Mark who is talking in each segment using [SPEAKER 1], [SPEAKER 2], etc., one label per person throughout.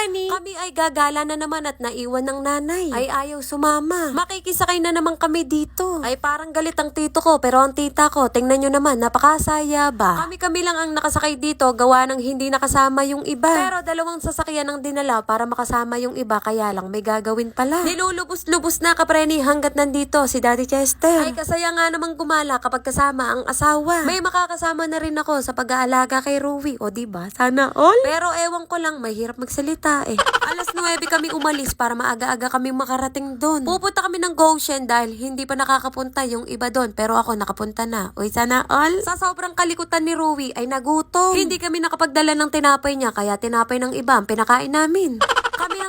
[SPEAKER 1] kapreni. Kami ay gagala na naman at naiwan ng nanay. Ay ayaw sumama. Makikisakay na naman kami dito. Ay parang galit ang tito ko pero ang tita ko, tingnan nyo naman, napakasaya ba? Kami-kami lang ang nakasakay dito gawa ng hindi nakasama yung iba. Pero dalawang sasakyan ang dinala para makasama yung iba kaya lang may gagawin pala. Nilulubos-lubos na kapreni hanggat nandito si Daddy Chester. Ay kasaya nga namang gumala kapag kasama ang asawa. May makakasama na rin ako sa pag-aalaga kay Ruby. O di ba? Sana all. Pero ewan ko lang, mahirap magsalita eh. Alas 9 kami umalis para maaga-aga kami makarating doon. Pupunta kami ng Goshen dahil hindi pa nakakapunta yung iba doon. Pero ako nakapunta na. Uy, sana all. Sa sobrang kalikutan ni Ruby ay nagutom. Hindi kami nakapagdala ng tinapay niya kaya tinapay ng iba ang pinakain namin.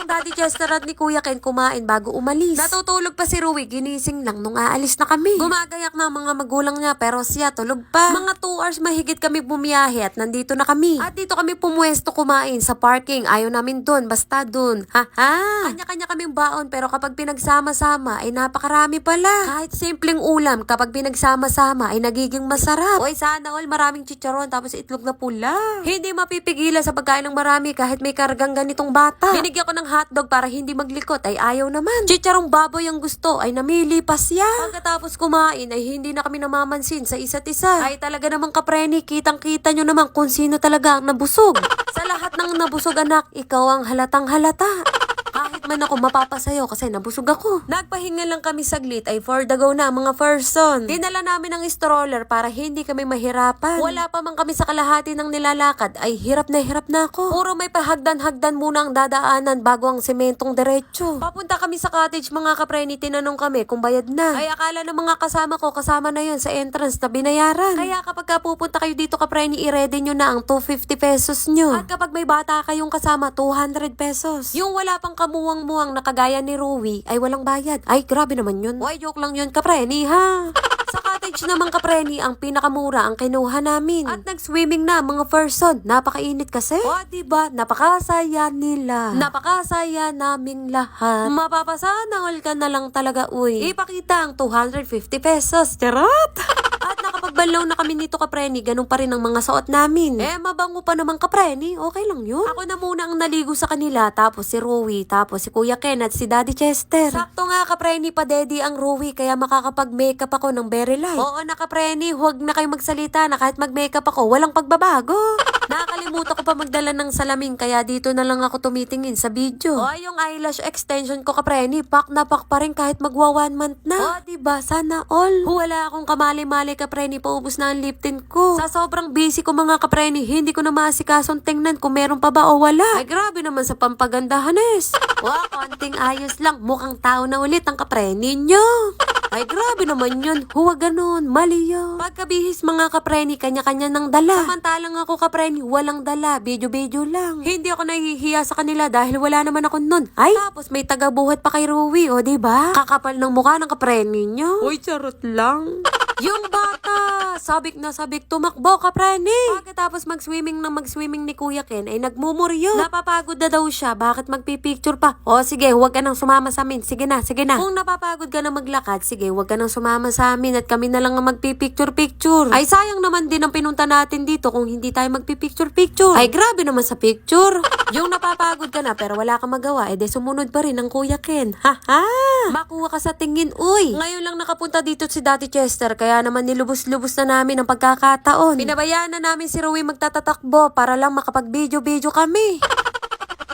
[SPEAKER 1] Ang Daddy Chester at ni Kuya Ken kumain bago umalis. Natutulog pa si Rui, ginising lang nung aalis na kami. Gumagayak na mga magulang niya pero siya tulog pa. Mga 2 hours mahigit kami bumiyahe at nandito na kami. At dito kami pumuesto kumain sa parking. Ayaw namin doon, basta doon. Ha ha. Kanya-kanya kaming baon pero kapag pinagsama-sama ay napakarami pala. Kahit simpleng ulam kapag pinagsama-sama ay nagiging masarap. Oy, sana all maraming chicharon tapos itlog na pula. Hindi mapipigilan sa pagkain ng marami kahit may kargang ganitong bata. Binigyan ko ng hotdog para hindi maglikot ay ayaw naman. Chicharong baboy ang gusto ay namili pa siya. Pagkatapos kumain ay hindi na kami namamansin sa isa't isa. Ay talaga namang kapreni, kitang-kita nyo naman kung sino talaga ang nabusog. sa lahat ng nabusog anak, ikaw ang halatang halata. Kahit man ako mapapasayo kasi nabusog ako. Nagpahinga lang kami saglit ay for the go na mga person. Dinala namin ang stroller para hindi kami mahirapan. Wala pa man kami sa kalahati ng nilalakad ay hirap na hirap na ako. Puro may pahagdan-hagdan muna ang dadaanan bago ang sementong diretso. Papunta kami sa cottage mga kapreni, tinanong kami kung bayad na. Ay akala ng mga kasama ko kasama na yun sa entrance na binayaran. Kaya kapag ka pupunta kayo dito kapreni, i-ready nyo na ang 250 pesos nyo. At kapag may bata kayong kasama, 200 pesos. Yung wala pang kamuwang-muwang na kagaya ni Rui ay walang bayad. Ay, grabe naman yun. Ay, joke lang yun, kapreni, ha? Sa cottage naman kapreni, ang pinakamura ang kinuha namin. At nag-swimming na mga person. Napakainit kasi. O, diba? Napakasaya nila. Napakasaya naming lahat. Mapapasana all ka na lang talaga, uy. Ipakita ang 250 pesos. Charot! At nakapagbanlaw na kami nito kapreni, ganun pa rin ang mga suot namin. Eh, mabango pa naman kapreni, okay lang yun. Ako na muna ang naligo sa kanila, tapos si Rui, tapos si Kuya Ken at si Daddy Chester. Sakto nga kapreni pa daddy ang Rui, kaya makakapag-makeup ako ng very light. Oo na kapreni, huwag na kayo magsalita na kahit mag-makeup ako, walang pagbabago. Nakakalimutan ko pa magdala ng salamin, kaya dito na lang ako tumitingin sa video. O, yung eyelash extension ko kapreni, pak na pak pa rin kahit magwa one month na. O, diba? Sana all. Wala akong kamali-mali kapreni, paubos na ang lip tint ko. Sa sobrang busy ko mga kapreni, hindi ko na maasikasong tingnan kung meron pa ba o wala. Ay, grabe naman sa pampagandahanes. Wow, konting ayos lang. Mukhang tao na ulit ang kapreni nyo. Ay, grabe naman yun. Huwag ganun. Mali yun. Pagkabihis mga kapreni, kanya-kanya ng dala. Samantalang ako kapreni, walang dala. Video-video lang. Hindi ako nahihiya sa kanila dahil wala naman ako nun. Ay, tapos may tagabuhat pa kay Rui, o ba? Diba? Kakapal ng mukha ng kapreni nyo. Uy, charot lang. Yung bata, sabik na sabik tumakbo ka, preni. Pagkatapos mag-swimming na mag-swimming ni Kuya Ken, ay nagmumuryo. Napapagod na daw siya, bakit magpipicture pa? O sige, huwag ka nang sumama sa amin. Sige na, sige na. Kung napapagod ka na maglakad, sige, huwag ka nang sumama sa amin at kami na lang ang magpipicture-picture. Ay sayang naman din ang pinunta natin dito kung hindi tayo magpipicture-picture. Ay grabe naman sa picture. Yung napapagod ka na pero wala kang magawa, edi sumunod pa rin ang Kuya Ken. Ha ha! Makuha ka sa tingin, uy. Ngayon lang nakapunta dito si Daddy Chester, kaya naman nilubos-lubos na namin ang pagkakataon. Pinabayaan na namin si Rui magtatatakbo para lang makapag-video-video kami.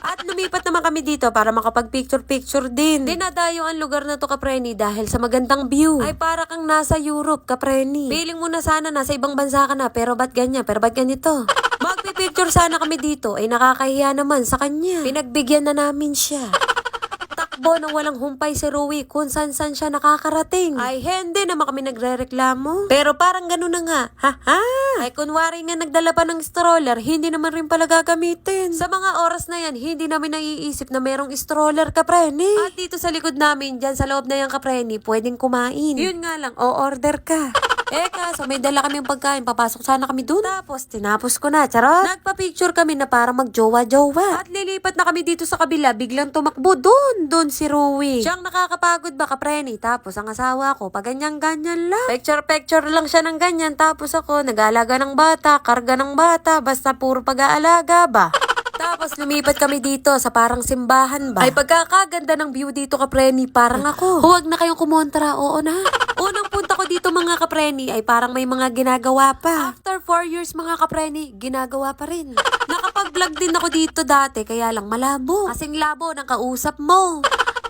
[SPEAKER 1] At lumipat naman kami dito para makapag-picture-picture din. Dinadayo ang lugar na to, Kapreni, dahil sa magandang view. Ay para kang nasa Europe, Kapreni. Feeling mo na sana nasa ibang bansa ka na, pero ba't ganyan? Pero ba't ganito? Magpipicture sana kami dito, ay nakakahiya naman sa kanya. Pinagbigyan na namin siya. Takbo nang walang humpay si Rui kung san siya nakakarating. Ay, hindi naman kami nagre-reklamo. Pero parang ganun na nga. Ha ha! Ay, kunwari nga nagdala pa ng stroller, hindi naman rin pala gagamitin. Sa mga oras na yan, hindi namin naiisip na merong stroller kapreni. At dito sa likod namin, dyan sa loob na yung kapreni, pwedeng kumain. Yun nga lang, o-order ka. Eh kaso may dala kaming pagkain, papasok sana kami doon. Tapos tinapos ko na, charot. Nagpa-picture kami na para magjowa-jowa. At lilipat na kami dito sa kabila, biglang tumakbo doon, doon si Rui. Siyang nakakapagod ba kapreni? Tapos ang asawa ko, pag ganyan-ganyan lang. Picture-picture lang siya ng ganyan, tapos ako nag-aalaga ng bata, karga ng bata, basta puro pag-aalaga ba? Tapos lumipat kami dito sa parang simbahan ba? Ay pagkakaganda ng view dito kapreni, parang ako. Huwag na kayong kumontra, oo na. Unang punta ko dito mga kapreni ay parang may mga ginagawa pa. After 4 years mga kapreni, ginagawa pa rin. Nakapag-vlog din ako dito dati, kaya lang malabo. Kasing labo ng kausap mo.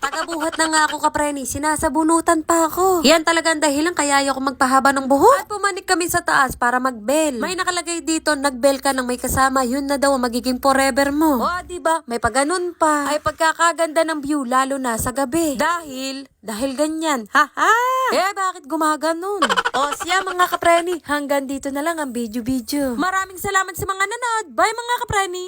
[SPEAKER 1] Tagabuhat na nga ako kapreni, sinasabunutan pa ako. Yan talaga ang dahilan kaya ayoko magpahaba ng buhok. At pumanik kami sa taas para magbel. May nakalagay dito, nagbel ka ng may kasama, yun na daw magiging forever mo. O, di ba? May paganon pa. Ay pagkakaganda ng view, lalo na sa gabi. Dahil, dahil ganyan. Ha ha! Eh, bakit gumaganon? o, siya mga kapreni, hanggang dito na lang ang video-video. Maraming salamat sa mga nanood. Bye mga kapreni!